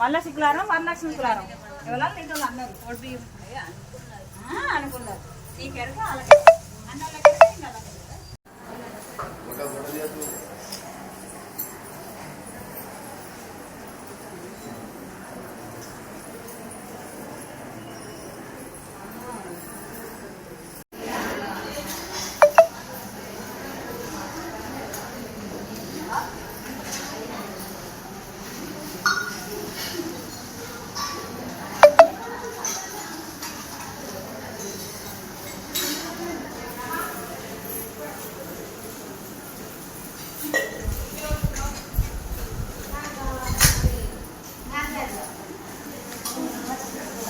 మళ్ళా శుక్రవారం వరలక్ష్మి శుక్రవారం. ఎవరో తింటారు అందరు ఓటు అనుకున్నారు. నీకెరకు అలాగే Thank you.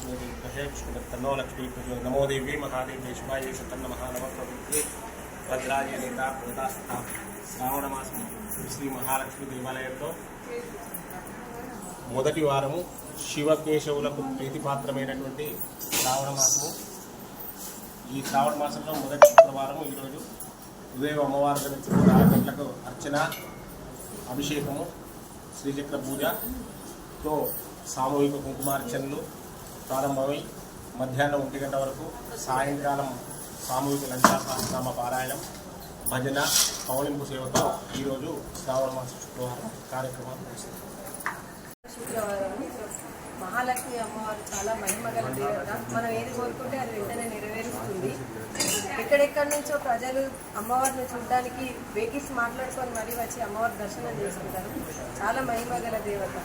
లక్ష్మీ దేవి విష్ణుదత్తన్నో లక్ష్మీ పూజ నమో దేవి మహాదేవి శివాయేషు తన్న మహానవ ప్రభుత్వే వజ్రాయ నేత శ్రావణ మాసం శ్రీ మహాలక్ష్మి దేవాలయంలో మొదటి వారము శివకేశవులకు ప్రీతిపాత్రమైనటువంటి శ్రావణ మాసము. ఈ శ్రావణ మాసంలో మొదటి శుక్రవారము ఈరోజు ఉదయం అమ్మవారి నుంచి ఆరు గంటలకు అర్చన అభిషేకము శ్రీచక్ర పూజతో సామూహిక కుంకుమార్చనలు ప్రారంభమై మధ్యాహ్నం ఒంటి గంట వరకు సాయంకాలం సామూహిక సహస్రనామ పారాయణం భజన పౌలింపు సేవతో ఈరోజు శ్రావణ మాస శుక్రవారం కార్యక్రమాలు శుక్రవారం. మహాలక్ష్మి అమ్మవారు చాలా మహిమగల దేవత. మనం ఏది కోరుకుంటే అది వెంటనే నెరవేరుస్తుంది. ఎక్కడెక్కడి నుంచో ప్రజలు అమ్మవారిని చూడడానికి వెహికల్స్ మాట్లాడుకొని మరీ వచ్చి అమ్మవారి దర్శనం చేసుకుంటారు. చాలా మహిమగల దేవత.